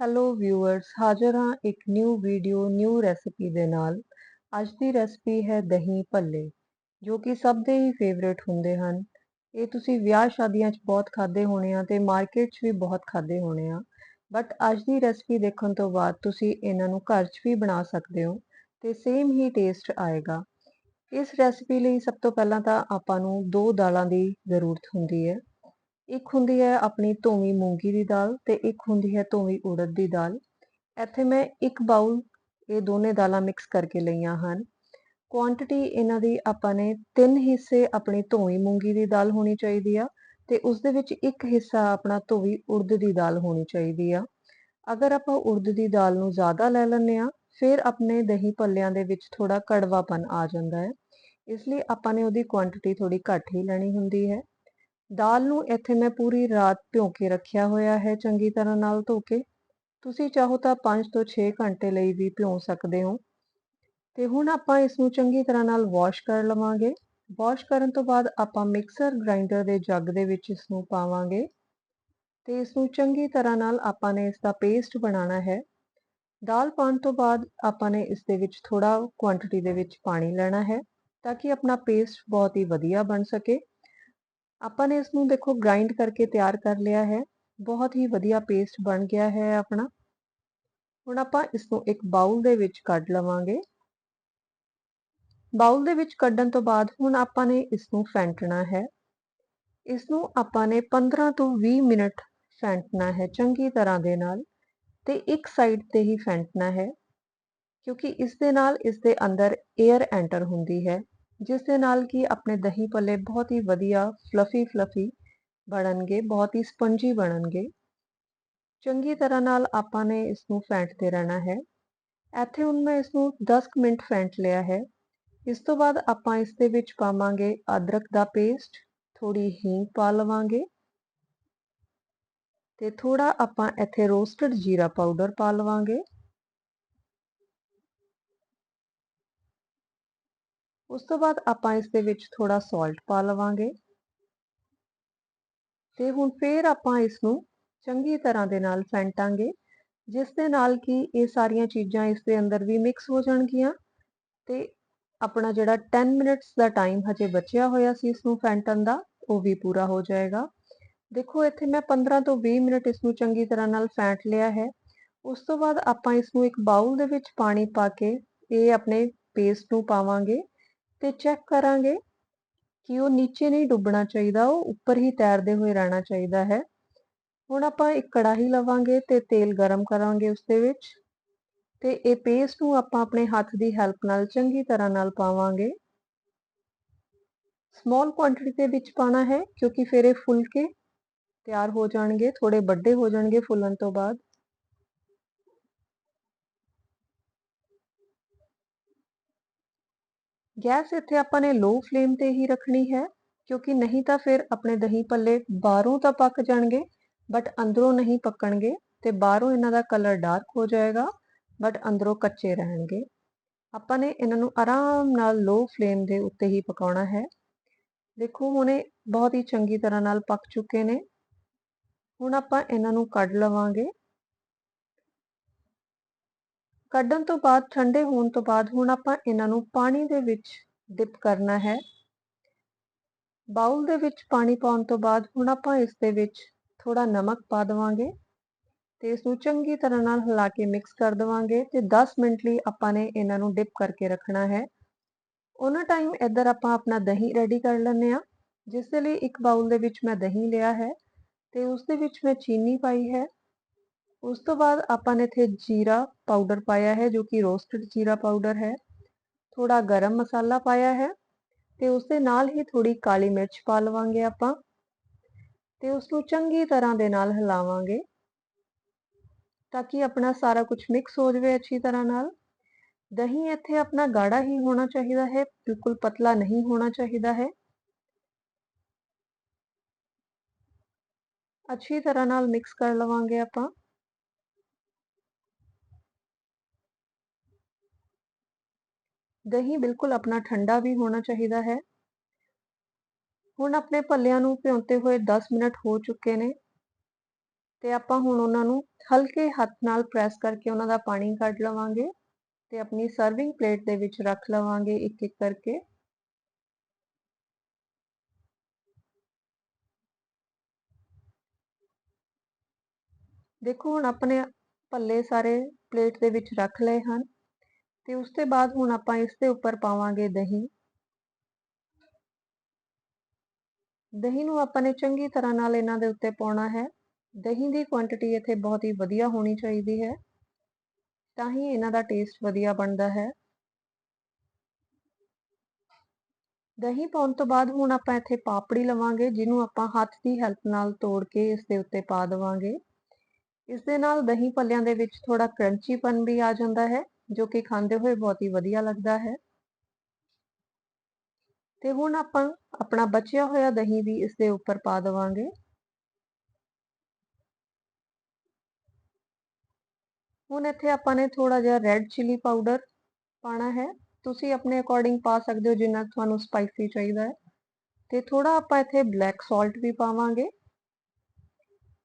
Hello viewers ਹਾਜ਼ਰ ਹਾਂ ਇੱਕ ਨਿਊ ਵੀਡੀਓ ਨਿਊ ਰੈਸਿਪੀ ਦੇ ਨਾਲ। ਅੱਜ ਦੀ ਰੈਸਿਪੀ ਹੈ ਦਹੀਂ ਭੱਲੇ, ਜੋ ਕਿ ਸਭ ਦੇ ਹੀ ਫੇਵਰੇਟ ਹੁੰਦੇ ਹਨ। ਇਹ ਤੁਸੀਂ ਵਿਆਹ ਸ਼ਾਦੀਆਂ 'ਚ ਬਹੁਤ ਖਾਦੇ ਹੋਣੇ ਆ ਤੇ ਮਾਰਕੀਟ 'ਚ ਵੀ ਬਹੁਤ ਖਾਦੇ ਹੋਣੇ ਆ। ਬਟ ਅੱਜ ਦੀ ਰੈਸਿਪੀ ਦੇਖਣ ਤੋਂ ਬਾਅਦ ਤੁਸੀਂ ਇਹਨਾਂ ਨੂੰ ਘਰ 'ਚ ਵੀ ਬਣਾ ਸਕਦੇ ਹੋ ਤੇ ਸੇਮ ਹੀ ਟੇਸਟ ਆਏਗਾ। ਇਸ ਰੈਸਿਪੀ ਲਈ ਸਭ ਤੋਂ ਪਹਿਲਾਂ ਤਾਂ ਆਪਾਂ ਨੂੰ ਦੋ ਦਾਲਾਂ ਦੀ ਜ਼ਰੂਰਤ ਹੁੰਦੀ ਹੈ। ਇੱਕ ਹੁੰਦੀ ਹੈ ਆਪਣੀ ਧੋਵੀਂ ਮੂੰਗੀ ਦੀ ਦਾਲ ਤੇ ਇੱਕ ਹੁੰਦੀ ਹੈ ਧੋਵੀਂ ਉੜਦ ਦੀ ਦਾਲ। ਇੱਥੇ ਮੈਂ ਇੱਕ ਬਾਉਲ ਇਹ ਦੋਨੇ ਦਾਲਾਂ ਮਿਕਸ ਕਰਕੇ ਲਈਆਂ ਹਨ। ਕੁਆਂਟੀਟੀ ਇਹਨਾਂ ਦੀ ਆਪਾਂ ਨੇ ਤਿੰਨ ਹਿੱਸੇ ਆਪਣੀ ਧੋਵੀਂ ਮੂੰਗੀ ਦੀ ਦਾਲ ਹੋਣੀ ਚਾਹੀਦੀ ਆ ਤੇ ਉਸ ਦੇ ਵਿੱਚ ਇੱਕ ਹਿੱਸਾ ਆਪਣਾ ਧੋਵੀਂ ਉੜਦ ਦੀ ਦਾਲ ਹੋਣੀ ਚਾਹੀਦੀ ਆ। ਅਗਰ ਆਪਾਂ ਉੜਦ ਦੀ ਦਾਲ ਨੂੰ ਜ਼ਿਆਦਾ ਲੈ ਲੈਂਦੇ ਆ ਫਿਰ ਆਪਣੇ ਦਹੀਂ ਭੱਲਿਆਂ ਦੇ ਵਿੱਚ ਥੋੜਾ ਕੜਵਾਪਨ ਆ ਜਾਂਦਾ ਹੈ। ਇਸ ਲਈ ਆਪਾਂ ਨੇ ਉਹਦੀ ਕੁਆਂਟੀਟੀ ਥੋੜੀ ਘੱਟ ਹੀ ਲੈਣੀ ਹੁੰਦੀ ਹੈ। ਦਾਲ ਨੂੰ ਇੱਥੇ ਮੈਂ ਪੂਰੀ ਰਾਤ ਭਿਓ ਕੇ ਰੱਖਿਆ ਹੋਇਆ ਹੈ, ਚੰਗੀ ਤਰ੍ਹਾਂ ਨਾਲ ਧੋ ਕੇ। ਤੁਸੀਂ ਚਾਹੋ ਤਾਂ 5 ਤੋਂ 6 ਘੰਟੇ ਲਈ ਵੀ ਭਿਓ ਸਕਦੇ ਹੋ। ਤੇ ਹੁਣ ਆਪਾਂ ਇਸ ਨੂੰ ਚੰਗੀ ਤਰ੍ਹਾਂ ਨਾਲ ਵਾਸ਼ ਕਰ ਲਵਾਂਗੇ। ਵਾਸ਼ ਕਰਨ ਤੋਂ ਬਾਅਦ ਆਪਾਂ ਮਿਕਸਰ ਗ੍ਰਾਈਂਡਰ ਦੇ ਜੱਗ ਦੇ ਵਿੱਚ ਇਸ ਨੂੰ ਪਾਵਾਂਗੇ। ਤੇ ਇਸ ਨੂੰ ਚੰਗੀ ਤਰ੍ਹਾਂ ਨਾਲ ਆਪਾਂ ਨੇ ਇਸ ਦਾ ਪੇਸਟ ਬਣਾਉਣਾ ਹੈ। ਦਾਲ ਪਾਉਣ ਤੋਂ ਬਾਅਦ ਆਪਾਂ ਨੇ ਇਸ ਦੇ ਵਿੱਚ ਥੋੜਾ ਕੁਆਂਟੀਟੀ ਦੇ ਵਿੱਚ ਪਾਣੀ ਲੈਣਾ ਹੈ, ਤਾਂ ਕਿ ਆਪਣਾ ਪੇਸਟ ਬਹੁਤ ਹੀ ਵਧੀਆ ਬਣ ਸਕੇ। ਆਪਾਂ ਨੇ ਇਸ ਨੂੰ ਦੇਖੋ ਗ੍ਰਾਈਂਡ ਕਰਕੇ ਤਿਆਰ ਕਰ ਲਿਆ ਹੈ। ਬਹੁਤ ਹੀ ਵਧੀਆ ਪੇਸਟ ਬਣ ਗਿਆ ਹੈ ਆਪਣਾ। ਹੁਣ ਆਪਾਂ ਇਸ ਨੂੰ ਇੱਕ ਬਾਉਲ ਦੇ ਵਿੱਚ ਕੱਢ ਲਵਾਂਗੇ। ਬਾਉਲ ਦੇ ਵਿੱਚ ਕੱਢਣ ਤੋਂ ਬਾਅਦ ਹੁਣ ਆਪਾਂ ਨੇ ਇਸ ਨੂੰ ਫੈਂਟਣਾ ਹੈ। ਇਸ ਨੂੰ ਆਪਾਂ ਨੇ 15 ਤੋਂ 20 ਮਿੰਟ ਫੈਂਟਣਾ ਹੈ ਚੰਗੀ ਤਰ੍ਹਾਂ ਦੇ ਨਾਲ ਤੇ ਇੱਕ ਸਾਈਡ ਤੇ ਹੀ ਫੈਂਟਣਾ ਹੈ। ਕਿਉਂਕਿ ਇਸ ਦੇ ਨਾਲ ਇਸ ਦੇ ਅੰਦਰ 에ਅਰ ਐਂਟਰ ਹੁੰਦੀ ਹੈ। ਜਿਸ ਦੇ ਨਾਲ ਕਿ ਆਪਣੇ ਦਹੀਂ ਭੱਲੇ ਬਹੁਤ ਹੀ ਵਧੀਆ ਫਲਫੀ ਫਲਫੀ ਬਣਨਗੇ, ਬਹੁਤ ਹੀ ਸਪੰਜੀ ਬਣਨਗੇ। ਚੰਗੀ ਤਰ੍ਹਾਂ ਨਾਲ ਆਪਾਂ ਨੇ ਇਸ ਨੂੰ ਫੈਂਟਦੇ ਰਹਿਣਾ ਹੈ। ਇੱਥੇ ਹੁਣ ਮੈਂ ਇਸ ਨੂੰ 10 ਮਿੰਟ ਫੈਂਟ ਲਿਆ ਹੈ। ਇਸ ਤੋਂ ਬਾਅਦ ਆਪਾਂ ਇਸ ਦੇ ਵਿੱਚ ਪਾਵਾਂਗੇ ਅਦਰਕ ਦਾ ਪੇਸਟ ਥੋੜੀ ਹੀਂਗ ਪਾ ਲਵਾਂਗੇ। ਤੇ ਥੋੜਾ ਆਪਾਂ ਇੱਥੇ ਰੋਸਟਡ ਜੀਰਾ ਪਾਊਡਰ ਪਾ ਲਵਾਂਗੇ। ਉਸ ਤੋਂ ਬਾਅਦ ਆਪਾਂ ਇਸ ਦੇ ਵਿੱਚ ਥੋੜਾ ਸਾਲਟ ਪਾ ਲਵਾਂਗੇ। ਤੇ ਹੁਣ ਫੇਰ ਆਪਾਂ ਇਸ ਨੂੰ ਚੰਗੀ ਤਰ੍ਹਾਂ ਦੇ ਨਾਲ ਫੈਂਟਾਂਗੇ, ਜਿਸ ਦੇ ਨਾਲ ਕਿ ਇਹ ਸਾਰੀਆਂ ਚੀਜ਼ਾਂ ਇਸ ਦੇ ਅੰਦਰ ਵੀ ਮਿਕਸ ਹੋ ਜਾਣਗੀਆਂ ਤੇ ਆਪਣਾ ਜਿਹੜਾ 10 ਮਿੰਟਸ ਦਾ ਟਾਈਮ ਹਜੇ ਬਚਿਆ ਹੋਇਆ ਸੀ ਇਸ ਨੂੰ ਫੈਂਟਣ ਦਾ, ਉਹ ਵੀ ਪੂਰਾ ਹੋ ਜਾਏਗਾ। ਦੇਖੋ, ਇੱਥੇ ਮੈਂ 15 ਤੋਂ 20 ਮਿੰਟ ਇਸ ਨੂੰ ਚੰਗੀ ਤਰ੍ਹਾਂ ਨਾਲ ਫੈਂਟ ਲਿਆ ਹੈ। ਉਸ ਤੋਂ ਬਾਅਦ ਆਪਾਂ ਇਸ ਨੂੰ ਇੱਕ ਬਾਉਲ ਦੇ ਵਿੱਚ ਪਾਣੀ ਪਾ ਕੇ ਇਹ ਆਪਣੇ ਪੇਸਟ ਨੂੰ ਪਾਵਾਂਗੇ। ਤੇ ਚੈੱਕ ਕਰਾਂਗੇ ਕਿ ਉਹ ਨੀਚੇ ਨਹੀਂ ਡੁੱਬਣਾ ਚਾਹੀਦਾ, ਉਹ ਉੱਪਰ ਹੀ ਤੈਰਦੇ ਹੋਏ ਰਹਿਣਾ ਚਾਹੀਦਾ ਹੈ। ਹੁਣ ਆਪਾਂ ਇੱਕ ਕੜਾਹੀ ਲਵਾਂਗੇ ਤੇ ਤੇਲ ਗਰਮ ਕਰਾਂਗੇ ਉਸ ਦੇ ਵਿੱਚ ਤੇ ਇਹ ਪੇਸਟ ਨੂੰ ਆਪਾਂ ਆਪਣੇ ਹੱਥ ਦੀ ਹੈਲਪ ਨਾਲ ਚੰਗੀ ਤਰ੍ਹਾਂ ਨਾਲ ਪਾਵਾਂਗੇ। ਸਮਾਲ ਕੁਆਂਟੀਟੀ ਦੇ ਵਿੱਚ ਪਾਣਾ ਹੈ ਕਿਉਂਕਿ ਫਿਰ ਇਹ ਫੁੱਲ ਕੇ ਤਿਆਰ ਹੋ ਜਾਣਗੇ ਥੋੜੇ ਵੱਡੇ ਹੋ ਜਾਣਗੇ ਫੁੱਲਣ ਤੋਂ ਬਾਅਦ। ਗੈਸ ਇੱਥੇ ਆਪਾਂ ਨੇ ਲੋ ਫਲੇਮ ਤੇ ਹੀ ਰੱਖਣੀ ਹੈ, ਕਿਉਂਕਿ ਨਹੀਂ ਤਾਂ ਫਿਰ ਆਪਣੇ ਦਹੀਂ ਭੱਲੇ ਬਾਹਰੋਂ ਤਾਂ ਪੱਕ ਜਾਣਗੇ ਬਟ ਅੰਦਰੋਂ ਨਹੀਂ ਪੱਕਣਗੇ ਤੇ ਬਾਹਰੋਂ ਇਹਨਾਂ ਦਾ ਕਲਰ ਡਾਰਕ ਹੋ ਜਾਏਗਾ ਬਟ ਅੰਦਰੋਂ ਕੱਚੇ ਰਹਿਣਗੇ। ਆਪਾਂ ਨੇ ਇਹਨਾਂ ਨੂੰ ਆਰਾਮ ਨਾਲ ਲੋ ਫਲੇਮ ਦੇ ਉੱਤੇ ਹੀ ਪਕਾਉਣਾ ਹੈ। ਦੇਖੋ ਹੁਣੇ ਬਹੁਤ ਹੀ ਚੰਗੀ ਤਰ੍ਹਾਂ ਨਾਲ ਪੱਕ ਚੁੱਕੇ ਨੇ। ਹੁਣ ਆਪਾਂ ਇਹਨਾਂ ਨੂੰ ਕੱਢ ਲਵਾਂਗੇ। ਕੱਢਣ ਤੋਂ ਬਾਅਦ, ਠੰਡੇ ਹੋਣ ਤੋਂ ਬਾਅਦ ਹੁਣ ਆਪਾਂ ਇਹਨਾਂ ਨੂੰ ਪਾਣੀ ਦੇ ਵਿੱਚ ਡਿਪ ਕਰਨਾ ਹੈ। ਬਾਉਲ ਦੇ ਵਿੱਚ ਪਾਣੀ ਪਾਉਣ ਤੋਂ ਬਾਅਦ ਹੁਣ ਆਪਾਂ ਇਸ ਦੇ ਵਿੱਚ ਥੋੜਾ ਨਮਕ ਪਾ ਦਵਾਂਗੇ ਤੇ ਇਸ ਨੂੰ ਚੰਗੀ ਤਰ੍ਹਾਂ ਨਾਲ ਹਿਲਾ ਕੇ ਮਿਕਸ ਕਰ ਦਵਾਂਗੇ ਤੇ 10 ਮਿੰਟ ਲਈ ਆਪਾਂ ਨੇ ਇਹਨਾਂ ਨੂੰ ਡਿਪ ਕਰਕੇ ਰੱਖਣਾ ਹੈ। ਉਹਨਾਂ ਟਾਈਮ ਇੱਧਰ ਆਪਾਂ ਆਪਣਾ ਦਹੀਂ ਰੈਡੀ ਕਰ ਲੈਂਦੇ ਆ ਜਿਸ ਦੇ ਲਈ ਇੱਕ ਬਾਉਲ ਦੇ ਵਿੱਚ ਮੈਂ ਦਹੀਂ ਲਿਆ ਹੈ ਤੇ ਉਸ ਦੇ ਵਿੱਚ ਮੈਂ ਚੀਨੀ ਪਾਈ ਹੈ। ਉਸ ਤੋਂ ਬਾਅਦ ਆਪਾਂ ਨੇ ਇੱਥੇ ਜੀਰਾ ਪਾਊਡਰ ਪਾਇਆ ਹੈ ਜੋ ਕਿ ਰੋਸਟਡ ਜੀਰਾ ਪਾਊਡਰ ਹੈ ਥੋੜਾ ਗਰਮ ਮਸਾਲਾ ਪਾਇਆ ਹੈ ਤੇ ਉਸ ਦੇ ਨਾਲ ਹੀ ਥੋੜੀ ਕਾਲੀ ਮਿਰਚ ਪਾ ਲਵਾਂਗੇ ਆਪਾਂ ਤੇ ਉਸ ਨੂੰ ਚੰਗੀ ਤਰ੍ਹਾਂ ਦੇ ਨਾਲ ਹਿਲਾਵਾਂਗੇ ਤਾਂ ਕਿ ਆਪਣਾ ਸਾਰਾ ਕੁਝ ਮਿਕਸ ਹੋ ਜਾਵੇ ਅੱਛੀ ਤਰ੍ਹਾਂ ਨਾਲ ਦਹੀਂ ਇੱਥੇ ਆਪਣਾ ਗਾੜਾ ਹੀ ਹੋਣਾ ਚਾਹੀਦਾ ਹੈ ਬਿਲਕੁਲ ਪਤਲਾ ਨਹੀਂ ਹੋਣਾ ਚਾਹੀਦਾ ਹੈ ਅੱਛੀ ਤਰ੍ਹਾਂ ਨਾਲ ਮਿਕਸ ਕਰ ਲਵਾਂਗੇ ਆਪਾਂ ਦਹੀਂ ਬਿਲਕੁਲ ਆਪਣਾ ਠੰਡਾ ਵੀ ਹੋਣਾ ਚਾਹੀਦਾ ਹੈ। ਹੁਣ ਆਪਣੇ ਭੱਲਿਆਂ ਨੂੰ ਭਿਉਂਤੇ ਹੋਏ 10 ਮਿੰਟ ਹੋ ਚੁੱਕੇ ਨੇ ਤੇ ਆਪਾਂ ਹੁਣ ਉਹਨਾਂ ਨੂੰ ਹਲਕੇ ਹੱਥ ਨਾਲ ਪ੍ਰੈਸ ਕਰਕੇ ਉਹਨਾਂ ਦਾ ਪਾਣੀ ਕੱਢ ਲਵਾਂਗੇ ਤੇ ਆਪਣੀ ਸਰਵਿੰਗ ਪਲੇਟ ਦੇ ਵਿੱਚ ਰੱਖ ਲਵਾਂਗੇ ਇੱਕ ਇੱਕ ਕਰਕੇ। ਦੇਖੋ ਹੁਣ ਆਪਣੇ ਭੱਲੇ ਸਾਰੇ ਪਲੇਟ ਦੇ ਵਿੱਚ ਰੱਖ ਲਏ ਹਨ। ਤੇ ਉਸ ਤੋਂ ਬਾਅਦ ਹੁਣ ਆਪਾਂ ਇਸ ਦੇ ਉੱਪਰ ਪਾਵਾਂਗੇ ਦਹੀਂ। ਦਹੀਂ ਨੂੰ ਆਪਾਂ ਨੇ ਚੰਗੀ ਤਰ੍ਹਾਂ ਨਾਲ ਇਹਨਾਂ ਦੇ ਉੱਤੇ ਪਾਉਣਾ ਹੈ। ਦਹੀਂ ਦੀ ਕੁਆਂਟੀਟੀ ਇੱਥੇ ਬਹੁਤ ਹੀ ਵਧੀਆ ਹੋਣੀ ਚਾਹੀਦੀ ਹੈ। ਤਾਂ ਹੀ ਇਹਨਾਂ ਦਾ ਟੇਸਟ ਵਧੀਆ ਬਣਦਾ ਹੈ। ਦਹੀਂ ਪਾਉਣ ਤੋਂ ਬਾਅਦ ਹੁਣ ਆਪਾਂ ਇੱਥੇ ਪਾਪੜੀ ਲਵਾਂਗੇ, ਜਿਹਨੂੰ ਆਪਾਂ ਹੱਥ ਦੀ ਹੈਲਪ ਨਾਲ ਤੋੜ ਕੇ ਇਸ ਦੇ ਉੱਤੇ ਪਾ ਦੇਵਾਂਗੇ। ਇਸ ਦੇ ਨਾਲ ਦਹੀਂ ਭੱਲਿਆਂ ਦੇ ਵਿੱਚ ਥੋੜਾ ਕਰੰਚੀਪਨ ਵੀ ਆ ਜਾਂਦਾ ਹੈ। ਜੋ ਕਿ ਖਾਂਦੇ ਹੋਏ ਬਹੁਤ ਹੀ ਵਧੀਆ ਲੱਗਦਾ ਹੈ। ਤੇ ਹੁਣ ਆਪਾਂ ਆਪਣਾ ਬਚਿਆ ਹੋਇਆ ਦਹੀਂ ਵੀ ਇਸ ਦੇ ਉੱਪਰ ਪਾ ਦੇਵਾਂਗੇ। ਹੁਣ ਇੱਥੇ ਆਪਾਂ ਨੇ ਥੋੜਾ ਜਿਹਾ ਰੈੱਡ ਚਿਲੀ ਪਾਊਡਰ ਪਾਣਾ ਹੈ। ਤੁਸੀਂ ਆਪਣੇ ਅਕੋਰਡਿੰਗ ਪਾ ਸਕਦੇ ਹੋ ਜਿੰਨਾ ਤੁਹਾਨੂੰ ਸਪਾਈਸੀ ਚਾਹੀਦਾ ਹੈ। ਤੇ ਥੋੜਾ ਆਪਾਂ ਇੱਥੇ ਬਲੈਕ ਸਾਲਟ ਵੀ ਪਾਵਾਂਗੇ।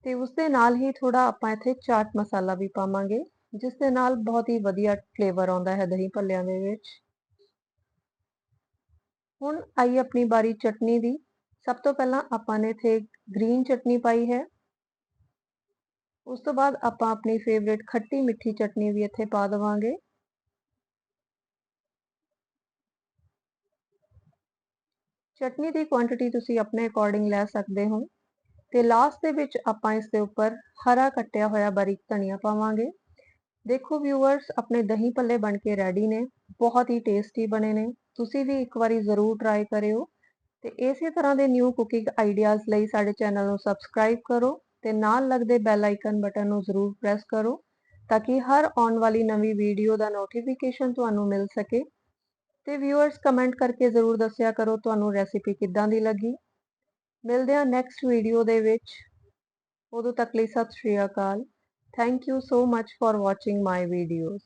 ਤੇ ਉਸ ਦੇ ਨਾਲ ਹੀ ਥੋੜਾ ਆਪਾਂ ਇੱਥੇ ਚਾਟ ਮਸਾਲਾ ਵੀ ਪਾਵਾਂਗੇ। ਜਿਸ ਦੇ ਨਾਲ ਬਹੁਤ ਹੀ ਵਧੀਆ ਫਲੇਵਰ ਆਉਂਦਾ ਹੈ ਦਹੀਂ ਭੱਲਿਆਂ ਦੇ ਵਿੱਚ। ਹੁਣ ਆਈ ਆਪਣੀ ਬਾਰੀ ਚਟਨੀ ਦੀ। ਸਭ ਤੋਂ ਪਹਿਲਾਂ ਆਪਾਂ ਨੇ ਇੱਥੇ ਗ੍ਰੀਨ ਚਟਨੀ ਪਾਈ ਹੈ। ਉਸ ਤੋਂ ਬਾਅਦ ਆਪਾਂ ਆਪਣੀ ਫੇਵਰੇਟ ਖੱਟੀ ਮਿੱਠੀ ਚਟਨੀ ਵੀ ਇੱਥੇ ਪਾ ਦੇਵਾਂਗੇ। ਚਟਨੀ ਦੀ ਕੁਆਂਟੀਟੀ ਤੁਸੀਂ ਆਪਣੇ ਅਕੋਰਡਿੰਗ ਲੈ ਸਕਦੇ ਹੋ। ਤੇ ਲਾਸਟ ਦੇ ਵਿੱਚ ਆਪਾਂ ਇਸ ਦੇ ਉੱਪਰ ਹਰਾ ਕੱਟਿਆ ਹੋਇਆ ਬਾਰੀਕ ਧਨੀਆ ਪਾਵਾਂਗੇ। ਦੇਖੋ ਵਿਊਅਰਸ ਆਪਣੇ ਦਹੀਂ ਭੱਲੇ ਬਣ ਕੇ ਰੈਡੀ ਨੇ, ਬਹੁਤ ਹੀ ਟੇਸਟੀ ਬਣੇ ਨੇ, ਤੁਸੀਂ ਵੀ ਇੱਕ ਵਾਰੀ ਜ਼ਰੂਰ ਟਰਾਈ ਕਰਿਓ ਤੇ ਇਸੇ ਤਰ੍ਹਾਂ ਦੇ ਨਿਊ ਕੁਕਿੰਗ ਆਈਡੀਆਜ਼ ਲਈ ਸਾਡੇ ਚੈਨਲ ਨੂੰ ਸਬਸਕ੍ਰਾਈਬ ਕਰੋ ਤੇ ਨਾਲ ਲੱਗਦੇ ਬੈਲ ਆਈਕਨ ਬਟਨ ਨੂੰ ਜ਼ਰੂਰ ਪ੍ਰੈਸ ਕਰੋ ਤਾਂ ਕਿ ਹਰ ਆਉਣ ਵਾਲੀ ਨਵੀਂ ਵੀਡੀਓ ਦਾ ਨੋਟੀਫਿਕੇਸ਼ਨ ਤੁਹਾਨੂੰ ਮਿਲ ਸਕੇ ਤੇ ਵਿਊਅਰਸ ਕਮੈਂਟ ਕਰਕੇ ਜ਼ਰੂਰ ਦੱਸਿਆ ਕਰੋ ਤੁਹਾਨੂੰ ਰੈਸਿਪੀ ਕਿੱਦਾਂ ਦੀ ਲੱਗੀ। ਮਿਲਦੇ ਹਾਂ ਨੈਕਸਟ ਵੀਡੀਓ ਦੇ ਵਿੱਚ। ਉਦੋਂ ਤੱਕ ਲਈ ਸਤਿ ਸ਼੍ਰੀ ਅਕਾਲ। Thank you so much for watching my videos.